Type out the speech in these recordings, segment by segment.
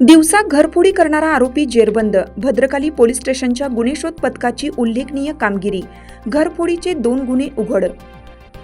दिवसा घरफोडी करणारा आरोपी जेरबंद. भद्रकाली पोलीस स्टेशनच्या गुन्हेशोध पथकाची उल्लेखनीय कामगिरी. घरफोडीचे दोन गुन्हे उघड.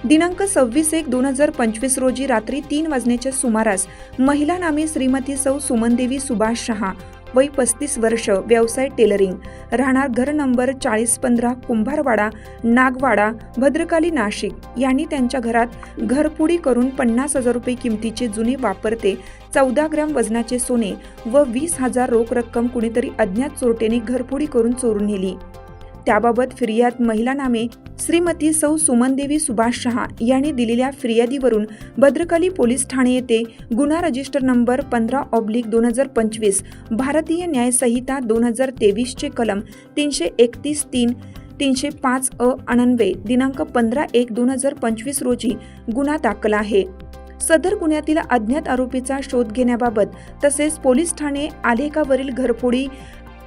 दिनांक सव्वीस एक दोन हजार पंचवीस रोजी रात्री तीन वाजण्याच्या सुमारास महिला नामे श्रीमती सौ सुमनदेवी सुभाष शहा वय पस्तीस वर्ष व्यवसाय टेलरिंग. राहणार घर नंबर चाळीस पंधरा कुंभारवाडा नागवाडा भद्रकाली नाशिक. यांनी त्यांच्या घरात घरपुडी करून पन्नास हजार रुपये किमतीचे जुने वापरते चौदा ग्रॅम वजनाचे सोने व वीस हजार रोख रक्कम कुणीतरी अज्ञात चोरट्याने घरपुडी करून चोरून नेली. त्याबाबत फिर्याद महिला नामे श्रीमती सौ सुमनदेवी सुभाष शहा यांनी दिलेल्या फिर्यादीवरून भद्रकाली पोलीस ठाणे येथे गुन्हा रजिस्टर नंबर पंधरा ऑब्लिक दोन हजार पंचवीस भारतीय न्यायसंहिता दोन हजार तेवीसचे कलम तीनशे एकतीस तीन तीनशे पाच अ अनन्वे दिनांक पंधरा एक दोन हजार पंचवीस रोजी गुन्हा दाखल आहे. सदर गुन्ह्यातील अज्ञात आरोपीचा शोध घेण्याबाबत तसेच पोलीस ठाणे आलेखावरील घरफोडी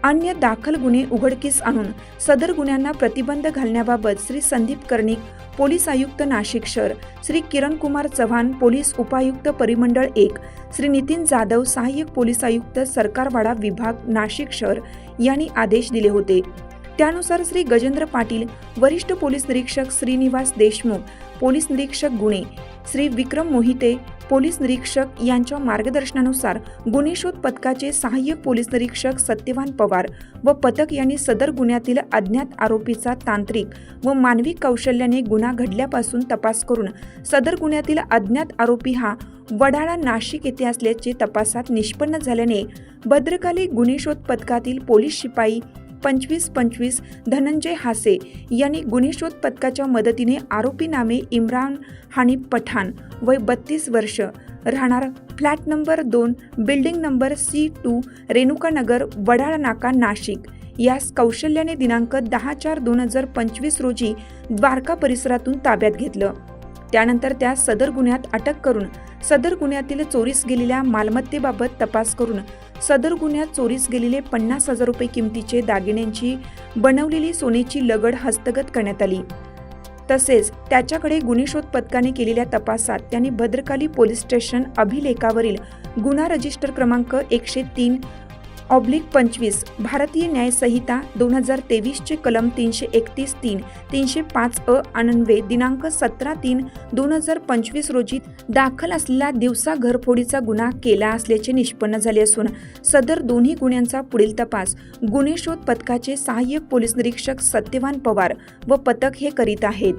अन्य दाखल गुन्हे उघडकीस आणून सदर गुन्ह्यांना प्रतिबंध घालण्याबाबत श्री संदीप कर्णिक पोलीस आयुक्त नाशिक शहर श्री किरण कुमार चव्हाण पोलीस उपायुक्त परिमंडळ एक श्री नितीन जाधव सहाय्यक पोलीस आयुक्त सरकारवाडा विभाग नाशिक शहर यांनी आदेश दिले होते. त्यानुसार श्री गजेंद्र पाटील वरिष्ठ पोलीस निरीक्षक श्रीनिवास देशमुख पोलीस निरीक्षक गुणे श्री विक्रम मोहिते पोलीस निरीक्षक यांच्या मार्गदर्शनानुसार गुन्हेशोध पथकाचे सहाय्यक पोलीस निरीक्षक सत्यवान पवार व पथक यांनी सदर गुन्ह्यातील अज्ञात आरोपीचा तांत्रिक व मानवी कौशल्याने गुन्हा घडल्यापासून तपास करून सदर गुन्ह्यातील अज्ञात आरोपी हा वडाळा नाशिक येथे असल्याचे तपासात निष्पन्न झाल्याने भद्रकाली गुन्हेशोध पथकातील पोलीस शिपाई पंचवीस पंचवीस धनंजय हासे यांनी गुन्हेशोध पथकाच्या मदतीने आरोपी नामे इम्रान हानिफ पठाण वय बत्तीस वर्ष राहणार फ्लॅट नंबर दोन building number C two Renukanagar Wadala Naka Nashik. यास कौशल्याने दिनांक दहा चार दोन हजार पंचवीस रोजी द्वारका परिसरातून ताब्यात घेतलं. त्यानंतर त्या सदर गुन्ह्यात अटक करून सदर गुन्ह्यातील चोरीस गेलेल्या मालमत्तेबाबत तपास करून सदर गुन्ह्यात चोरीस गेलेले पन्नास हजार रुपये किमतीचे दागिन्यांची बनवलेली सोन्याची लगड हस्तगत करण्यात आली. तसेच त्याच्याकडे गुन्हेशोध पथकाने केलेल्या तपासात त्यांनी भद्रकाली पोलीस स्टेशन अभिलेखावरील गुन्हा रजिस्टर क्रमांक एकशे तीन ऑब्लिक पंचवीस भारतीय न्यायसंहिता दोन हजार तेवीसचे कलम तीनशे एकतीस तीन तीनशे पाच अ अनन्वे दिनांक सतरा तीन दोन हजार पंचवीस रोजी दाखल असलेला दिवसा घरफोडीचा गुन्हा केला असल्याचे निष्पन्न झाले असून सदर दोन्ही गुन्ह्यांचा पुढील तपास गुन्हे शोध पथकाचे सहाय्यक पोलीस निरीक्षक सत्यवान पवार व पथक हे करीत आहेत.